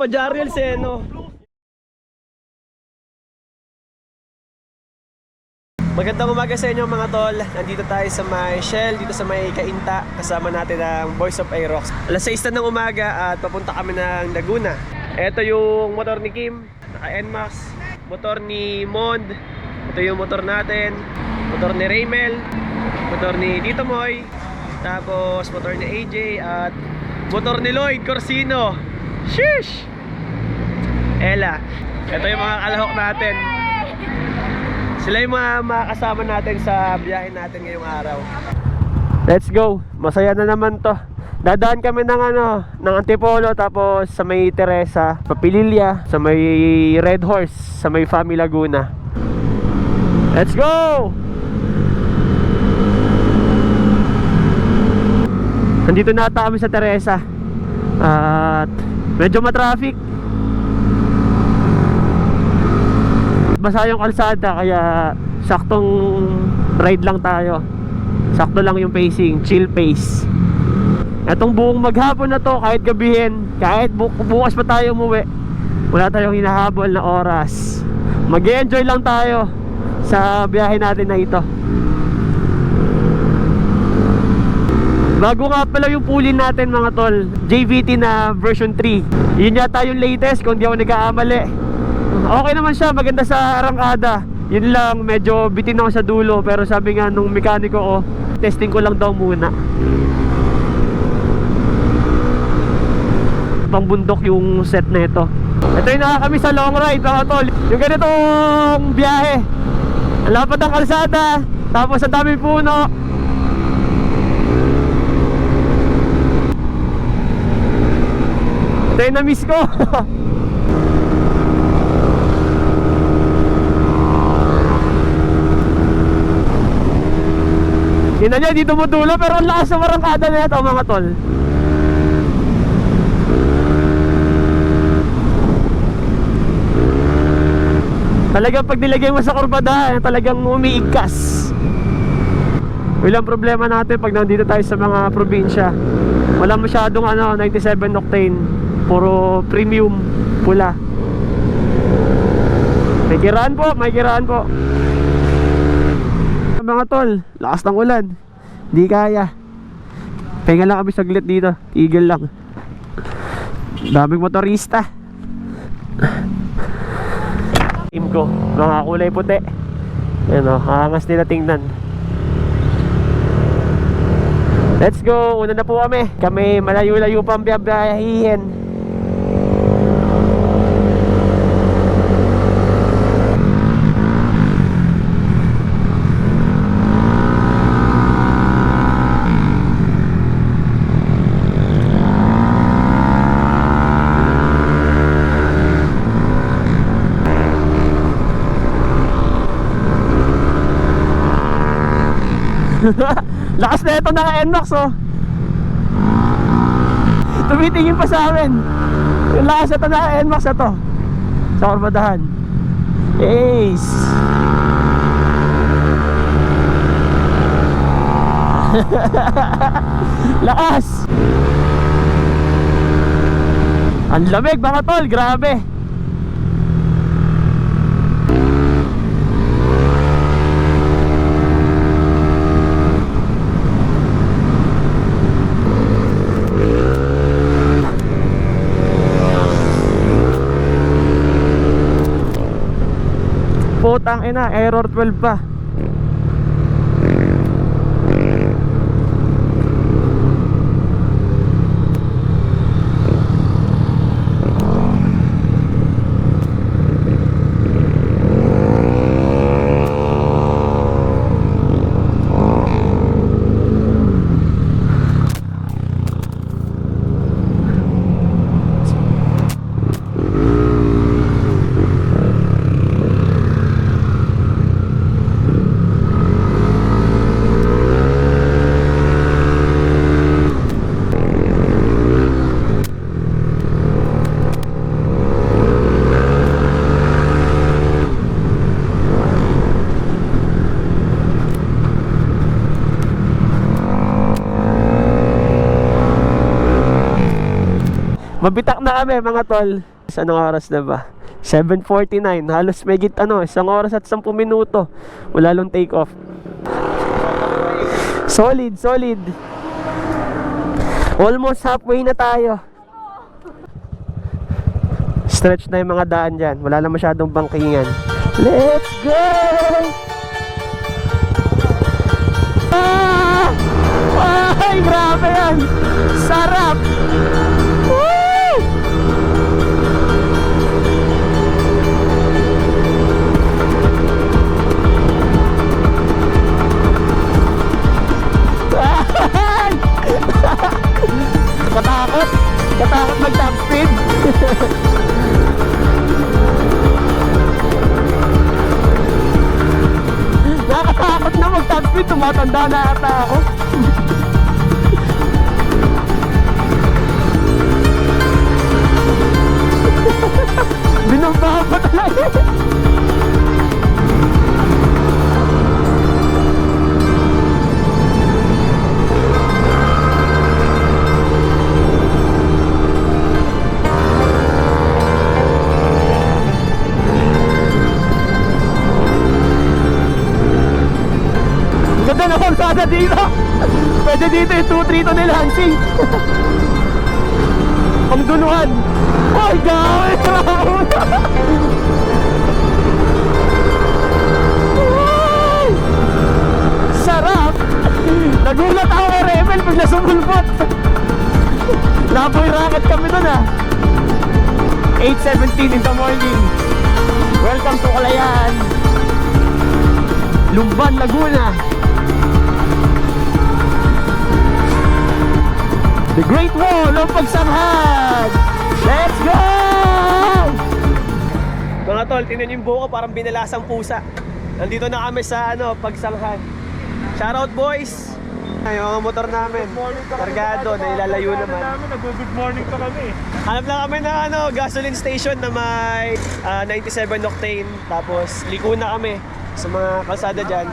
pa-Jariel eh, no? Magandang umaga sa inyo mga tol. Nandito tayo sa may Shell, dito sa may Kainta. Kasama natin ang Boys of Aerox. Alas 6 na ng umaga at papunta kami ng Laguna. Ito yung motor ni Kim, naka NMAX. Motor ni Mond. Ito yung motor natin. Motor ni Raymel. Motor ni Tito Moy. Tapos motor ni AJ at motor ni Lloyd Corsino. Sheesh! Ella. Ito yung mga kalahok natin. Sila yung mga makakasama natin sa biyahe natin ngayong araw. Let's go. Masaya na naman to. Dadaan kami ng ano, ng Antipolo tapos sa may Teresa, Papililla, sa may Red Horse, sa may Fami Laguna. Let's go! Nandito na ata kami sa Teresa. At medyo matraffic. basa yung kalsada kaya saktong ride lang tayo. Sakto lang yung pacing chill pace. Etong buong maghapon na to kahit gabihin kahit bu- bukas pa tayo umuwi wala tayong hinahabol na oras. Mag enjoy lang tayo sa biyahe natin na ito Bago nga pala yung pulin natin mga tol. JVT na version 3 Yun yata yung latest kung di ako nag-aamali. Okay naman siya, maganda sa arangkada. Yun lang, medyo bitin ako sa dulo Pero sabi nga nung mekaniko ko Testing ko lang daw muna. Pangbundok yung set na ito. Ito yung nakakami sa long ride mga tol. Yung ganitong biyahe. Ang lapad ng kalsada Tapos ang daming puno Ito yung na-miss ko Tingnan niya, di tumutulo pero ang lakas ng marangkada na ito mga tol. Talagang pag nilagay mo sa kurbada, talagang umiigkas. Walang problema natin pag nandito tayo sa mga probinsya. Wala masyadong ano, 97 octane. Puro premium pula. May kiraan po, may kiraan po. Mga tol, lakas ng ulan. Di kaya. Pahinga lang kami saglit dito. Tigil lang. Daming motorista. Team ko, mga kulay puti. Ano, hangas nila tingnan. Let's go! Una na po kami. Kami malayo-layo pang biyabiyahihin. Lakas na ito naka NMAX oh. Tumitingin pa sa amin. Yung lakas ito naka NMAX na to. Sa Orbadahan. Ace. Lakas. Ang lamig mga tol, grabe. Putang ina, error 12 pa. Mabitak na kami mga tol. Sa anong oras na ba? 7.49. Halos may git ano, isang oras at 10 minuto. Wala lang take off. Solid, solid. Almost halfway na tayo. Stretch na yung mga daan dyan. Wala na masyadong bangkingan. Let's go! Ah! Ay, grabe yan! Sarap! Dito yung 2-3 to nila, Hansing. Ang duluhan. Ay, gawin! Sarap! Nagulat ako kay Rebel pag nasumulpot. Laboy racket kami dun ah. 8.17 in the morning. Welcome to Kalayaan. Lumban, Laguna. The Great Wall of Pagsanghad! Let's go! Mga tol, tingnan niyo yung buko parang binalasang pusa. Nandito na kami sa ano, Pagsanghad. Shoutout boys! Ay, mga motor namin. Kargado, na ilalayo naman. Nag-good morning pa kami. Hanap lang kami ng ano, gasoline station na may ah, 97 octane. Tapos liko na kami sa mga kalsada dyan.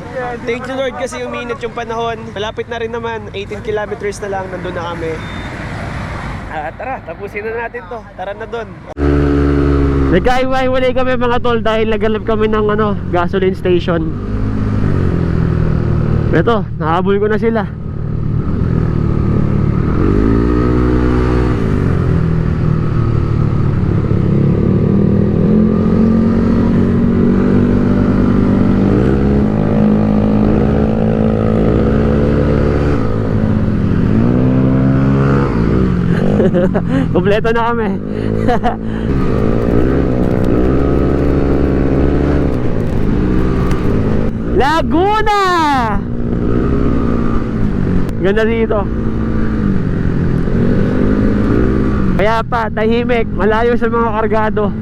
Thank you Lord kasi uminit yung panahon. Malapit na rin naman, 18 kilometers na lang, nandun na kami. Ah, tara, tapusin na natin to. Tara na dun. Nagkaiwalay kami mga tol dahil nagalap kami ng ano, gasoline station. Ito, nahabol ko na sila. Kompleto na kami. Laguna! Ganda dito. Kaya pa, tahimik, malayo sa mga kargado.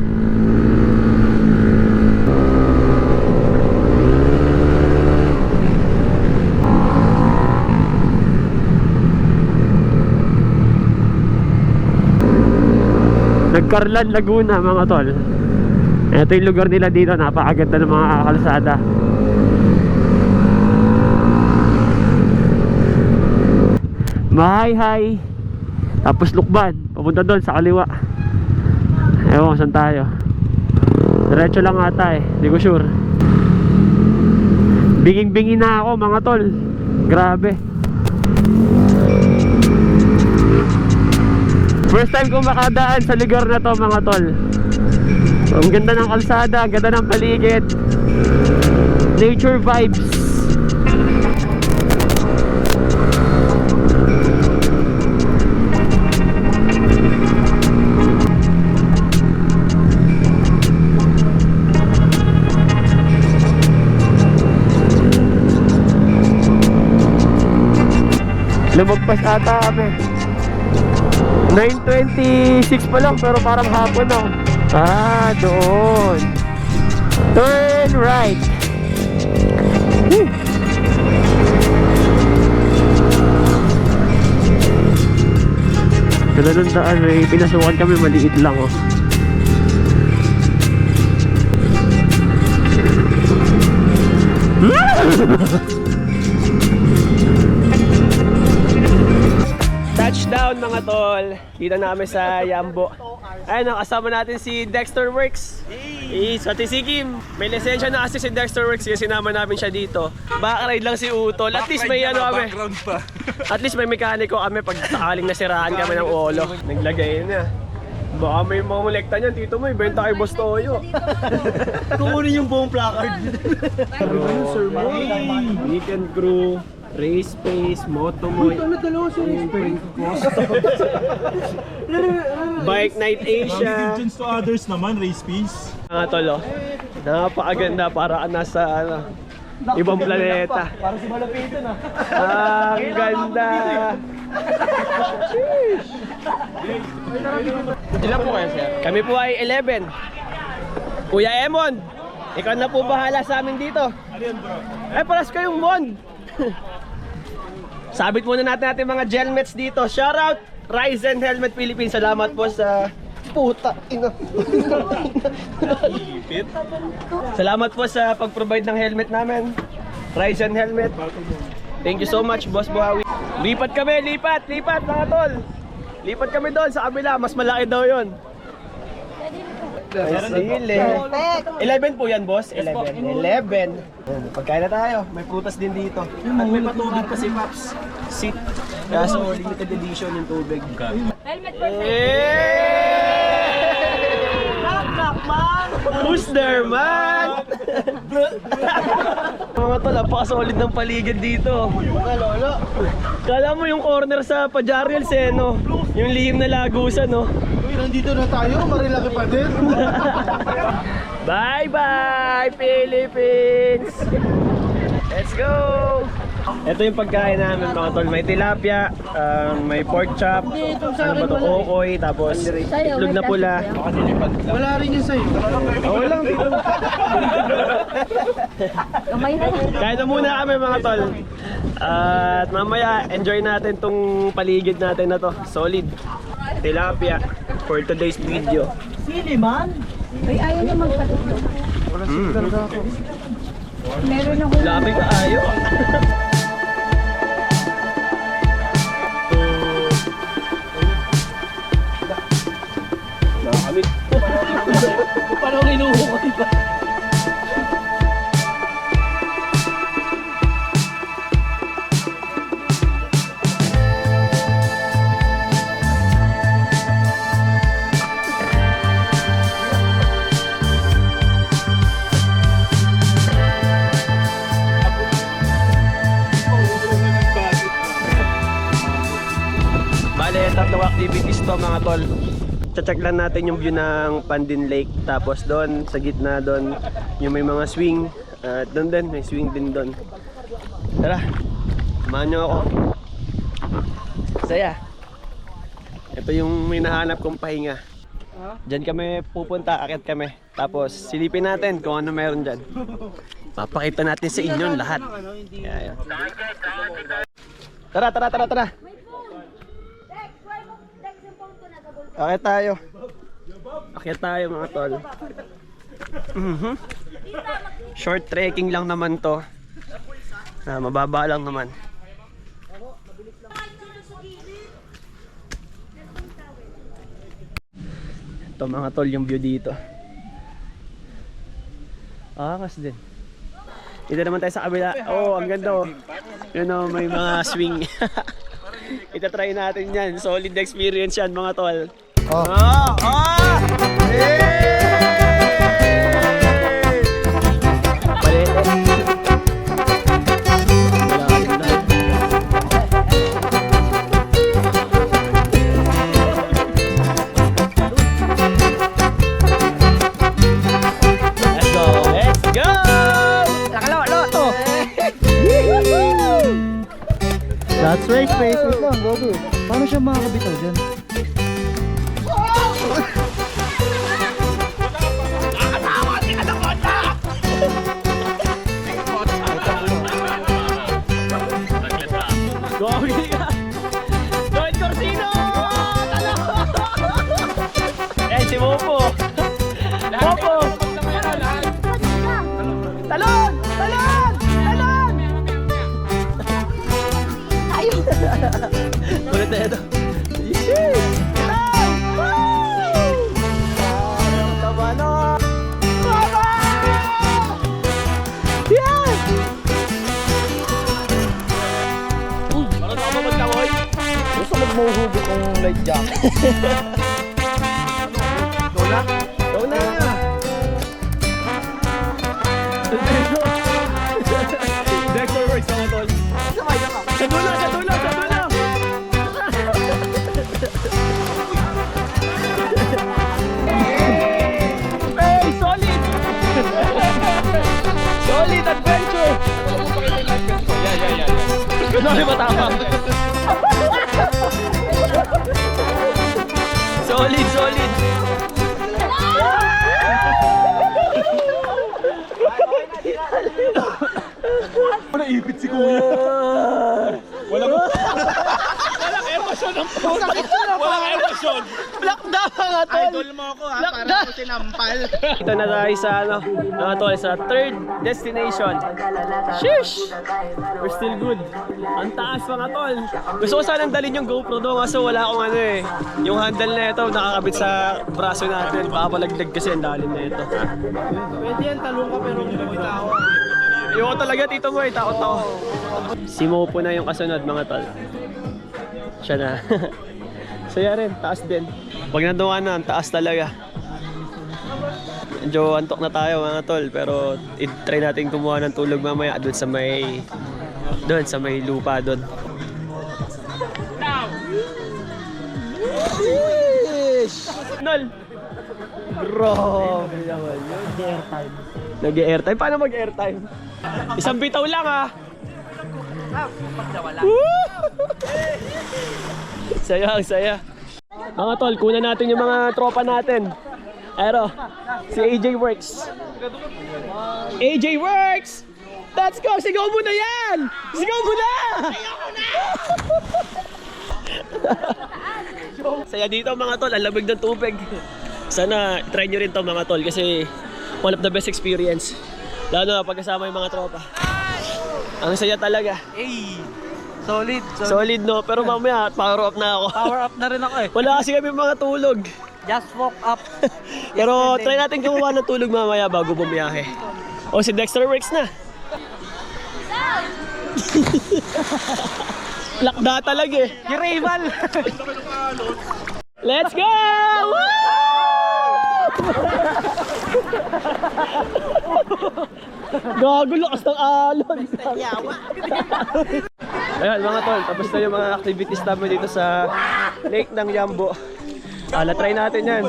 Nagkarlan Laguna mga tol. Ito yung lugar nila dito Napakaganda ng mga kalsada. Mahay-hay Tapos Lukban Papunta doon sa kaliwa. Ewan ko saan tayo. Diretso lang ata eh Hindi ko sure. Binging-bingi na ako mga tol. Grabe First time ko makadaan sa lugar na to mga tol. Ang ganda ng kalsada, ang ganda ng paligid. Nature vibes. Lumagpas ata kami 9.26 pa lang pero parang hapon na Ah, doon. Turn right. Woo! Ganda ng daan, may pinasukan kami maliit lang oh Touchdown mga tol. Dito na kami sa Yambo. Ayun, kasama natin si Dexter Works. Hey. Pati si Kim. May lisensya na kasi si Dexter Works kasi sinama namin siya dito. Baka ride lang si Utol. At least may ano kami. Background pa. At least may mekaniko kami pag sakaling nasiraan kami ng ulo. Naglagay na. Baka may mga molekta niyan, tito mo, ibenta kay Boss Toyo. Kukunin yung buong placard. Weekend crew, race pace, moto mo. Bike Night Asia. Allegiance to others naman, race piece. Mga tolo, napakaganda para nasa ano, ibang planeta. Para si Malapitan ah. Ang ganda. Ilan po kayo sir? Kami po ay 11. Kuya Emon, ikaw na po bahala sa amin dito. Ay, paras kayong Mon. Sabit muna natin natin mga gelmets dito. Shout out Ryzen Helmet Philippines. Salamat po sa puta. Ina. Salamat po sa pag-provide ng helmet namin. Ryzen Helmet. Thank you so much, Boss Buhawi. Lipat kami, lipat, lipat mga tol. Lipat kami doon sa kabila, mas malaki daw 'yon. Sili. 11 po yan, boss. 11. 11. Pagkain na tayo. May prutas din dito. At may patubig pa si Paps. Sit. Kaso limited edition yung tubig. Helmet for Who's there, man? Mga tol, napaka-solid ng paligid dito. Lolo. Kala mo yung corner sa Pajarials eh, no? Yung lihim na lagusan, no? Nandito na tayo. Marilaki pa din. Bye-bye, Philippines! Let's go! Ito yung pagkain namin mga tol. May tilapia, um, may pork chop, ano ba to, okoy, tapos itlog na pula. Wala rin yun sa'yo. Oo lang. Kamay na. Kain na muna kami mga tol. At mamaya, enjoy natin tong paligid natin na to. Solid. Tilapia for today's video. Sili man. Uy, ayaw niya magpatulog. Mm. Meron ako. Labi ka ayo. Nakamit. Paano kinuhukot ba? Bale, Check lang natin yung view ng Pandin Lake. Tapos doon, sa gitna doon, yung may mga swing. At doon din, may swing din doon. Tara, samahan nyo ako. Saya. Ito yung may nahanap kong pahinga. Diyan kami pupunta, akit kami. Tapos silipin natin kung ano meron dyan. Papakita natin sa inyo lahat. Tara, tara, tara, tara. Akit tayo. Akit tayo mga tol. Mhm. Short trekking lang naman to. Ah, mababa lang naman. Ito mga tol yung view dito. Akas din. Dito naman tayo sa kabila. Oh, ang ganda oh. Yun oh, may mga swing. Itatry natin yan. Solid experience yan mga tol. That's right, Facebook lang, Bobby. Paano siya makakabitaw dyan? Alfredo. Gusto magmuhugot ng light jacket. solid adventure! Yeah, yeah, yeah. Kunwari matapang. solid, solid! Naipit si kuya. Walang... Walang emosyon ang puta. Walang emosyon. Black na mga tol! Idol mo ako ha, Black para na. ako sinampal. Ito na tayo sa ano, mga tol, sa third destination. Sheesh! We're still good. Ang taas mga tol. Gusto ko sanang dalhin yung GoPro doon kaso wala akong ano eh. Yung handle na ito nakakabit sa braso natin. Baka palagdag kasi ang lalim na ito. Pwede yan, talong ka pero hindi bitawan. Ayoko talaga tito mo eh, takot ako. Si Mopo na yung kasunod mga tol. Siya na. Saya rin, taas din. Pag nandun ka na, ang taas talaga. Medyo antok na tayo mga tol, pero i-try natin kumuha ng tulog mamaya doon sa may doon sa may lupa doon. Nol! Grabe naman yun. Airtime. Nag-airtime? Paano mag-airtime? Isang bitaw lang ah! Saya, ang saya. Mga tol, kunan natin yung mga tropa natin. Ero, si AJ Works. AJ Works! Let's go! Sigaw mo na yan! Sigaw mo na! Saya dito mga tol, ang lamig ng tubig. Sana try nyo rin to mga tol kasi one of the best experience. Lalo na pagkasama yung mga tropa. Ang saya talaga. Hey! Solid. solid. Solid no, pero mamaya power up na ako. Power up na rin ako eh. Wala kasi kami mga tulog. Just woke up. Pero try natin kumuha ng tulog mamaya bago bumiyahe. O si Dexter works na. Lakda talaga eh. Yung rival. Let's go! Gago, lakas ng alon. Ayan mga tol, tapos na yung mga activities namin dito sa lake ng Yambo. Ah, try natin yan.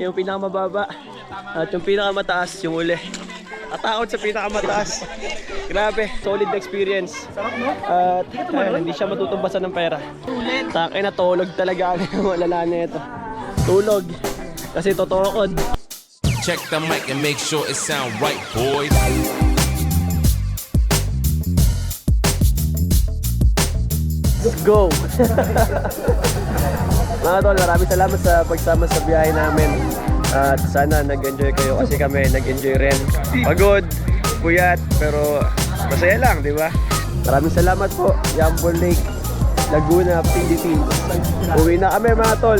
Yung pinakamababa at yung pinakamataas, yung uli. Atakot sa pinakamataas. Grabe, solid experience. At ayun, hindi siya matutumbasan ng pera. Takay na tulog talaga ang malala na ito. Tulog. Kasi totoo ko. Check the mic and make sure it sound right, boys. Go! Mga tol, maraming salamat sa pagsama sa biyahe namin. At sana nag-enjoy kayo kasi kami nag-enjoy rin. Pagod, puyat, pero masaya lang, di ba? Maraming salamat po, Yambo Lake, Laguna, Philippines. Uwi na kami mga tol.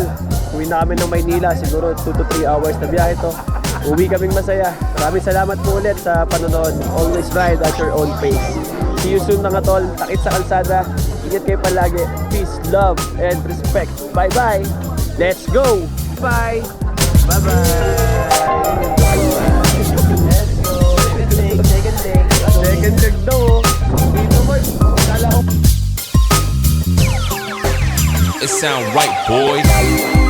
Uwi na kami ng Maynila, siguro 2 to 3 hours na biyahe to. Uwi kaming masaya. Maraming salamat po ulit sa panonood. Always ride at your own pace. See you soon mga tol. Takit sa kalsada. Ingat kayo palagi. Peace, love, and respect. Bye-bye. Let's go! Bye! Bye-bye! Second leg daw oh. Dito mo. Kala ko It sound right, boys.